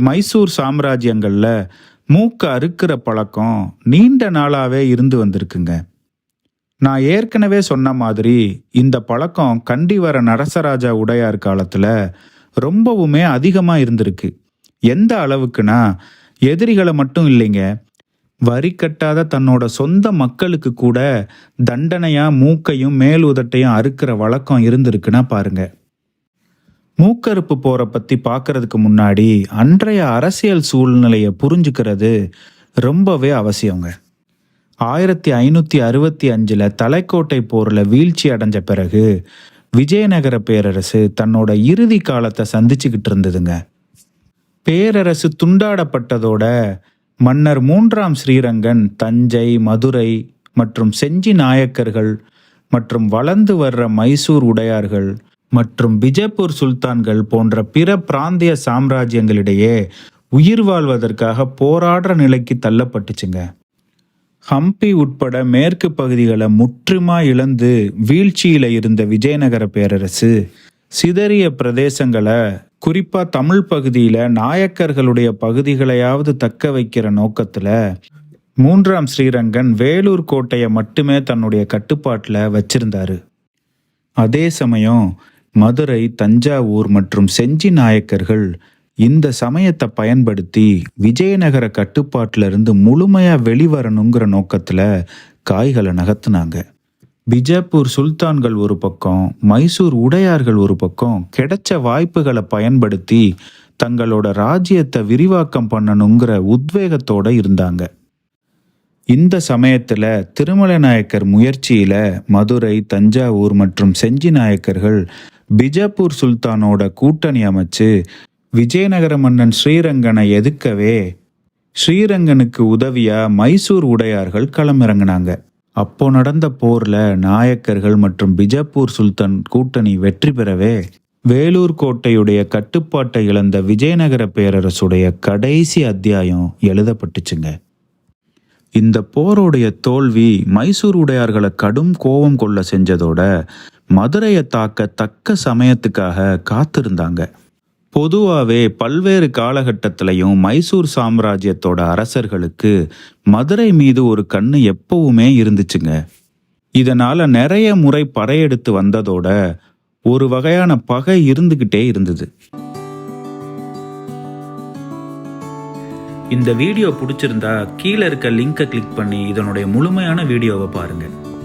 மைசூர் சாம்ராஜ்யங்களில் மூக்க அறுக்கிற பழக்கம் நீண்ட நாளாகவே இருந்து வந்திருக்குங்க. நான் ஏற்கனவே சொன்ன மாதிரி இந்த பழக்கம் கண்டிவர நரசராஜா உடையார் காலத்தில் ரொம்பவுமே அதிகமாக இருந்திருக்கு. எந்த அளவுக்குனா எதிரிகளை மட்டும் இல்லைங்க. வரி கட்டாத தன்னோட சொந்த மக்களுக்கு கூட தண்டனையாக மூக்கையும் மேலுதட்டையும் அறுக்கிற வழக்கம் இருந்திருக்குன்னா பாருங்கள் மூக்கறுப்பு போரை பத்தி பார்க்கறதுக்கு முன்னாடி அன்றைய அரசியல் சூழ்நிலையை புரிஞ்சுக்கிறது ரொம்பவே அவசியங்க. ஆயிரத்தி ஐநூற்றி அறுபத்தி அஞ்சில் தலைக்கோட்டை போரில் வீழ்ச்சி அடைஞ்ச பிறகு விஜயநகர பேரரசு தன்னோட இறுதி காலத்தை சந்திச்சுக்கிட்டு இருந்ததுங்க. பேரரசு துண்டாடப்பட்டதோட மன்னர் மூன்றாம் ஸ்ரீரங்கன் தஞ்சை மதுரை மற்றும் செஞ்சி நாயக்கர்கள் மற்றும் வளர்ந்து வர்ற மைசூர் உடையார்கள் மற்றும் பிஜப்பூர் சுல்தான்கள் போன்ற பிற பிராந்திய சாம்ராஜ்யங்களிடையே உயிர் வாழ்வதற்காக போராடுற நிலைக்கு தள்ளப்பட்டுச்சுங்க. ஹம்பி உட்பட மேற்கு பகுதிகளை முற்றுமா இழந்து வீழ்ச்சியில இருந்த விஜயநகர பேரரசு சிதறிய பிரதேசங்களை குறிப்பா தமிழ் பகுதியில நாயக்கர்களுடைய பகுதிகளையாவது தக்க வைக்கிற நோக்கத்துல மூன்றாம் ஸ்ரீரங்கன் வேலூர் கோட்டையை மட்டுமே தன்னுடைய கட்டுப்பாட்டில் வச்சிருந்தாரு. அதே சமயம் மதுரை தஞ்சாவூர் மற்றும் செஞ்சி நாயக்கர்கள் இந்த சமயத்தை பயன்படுத்தி விஜயநகர கட்டுப்பாட்டிலிருந்து முழுமையா வெளிவரணுங்கிற நோக்கத்துல காய்களை நகர்த்துனாங்க. பிஜப்பூர் சுல்தான்கள் ஒரு பக்கம் மைசூர் உடையார்கள் ஒரு பக்கம் கிடைச்ச வாய்ப்புகளை பயன்படுத்தி தங்களோட ராஜ்யத்தை விரிவாக்கம் பண்ணணுங்கிற உத்வேகத்தோட இருந்தாங்க. இந்த சமயத்தில் திருமலை நாயக்கர் முயற்சியில மதுரை தஞ்சாவூர் மற்றும் செஞ்சி நாயக்கர்கள் பிஜாப்பூர் சுல்தானோட கூட்டணி அமைச்சு விஜயநகர மன்னன் ஸ்ரீரங்கனை எதுக்கவே? ஸ்ரீரங்கனுக்கு உதவியா மைசூர் உடையார்கள் களமிறங்கினாங்க. அப்போ நடந்த போர்ல நாயக்கர்கள் மற்றும் பிஜப்பூர் சுல்தான் கூட்டணி வெற்றி பெறவே வேலூர் கோட்டையுடைய கட்டுப்பாட்டை இழந்த விஜயநகர பேரரசுடைய கடைசி அத்தியாயம் எழுதப்பட்டுச்சுங்க. இந்த போருடைய தோல்வி மைசூர் உடையார்களை கடும் கோபம் கொள்ள செஞ்சதோட மதுரையை தாக்க தக்க சமயத்துக்காக காத்திருந்தாங்க. பொதுவாகவே பல்வேறு காலகட்டத்திலையும் மைசூர் சாம்ராஜ்யத்தோட அரசர்களுக்கு மதுரை மீது ஒரு கண்ணு எப்பவுமே இருந்துச்சுங்க. இதனால நிறைய முறை படையெடுத்து வந்ததோட ஒரு வகையான பகை இருந்துக்கிட்டே இருந்தது. இந்த வீடியோ பிடிச்சிருந்தா கீழே இருக்க லிங்கை கிளிக் பண்ணி இதனுடைய முழுமையான வீடியோவை பாருங்கள்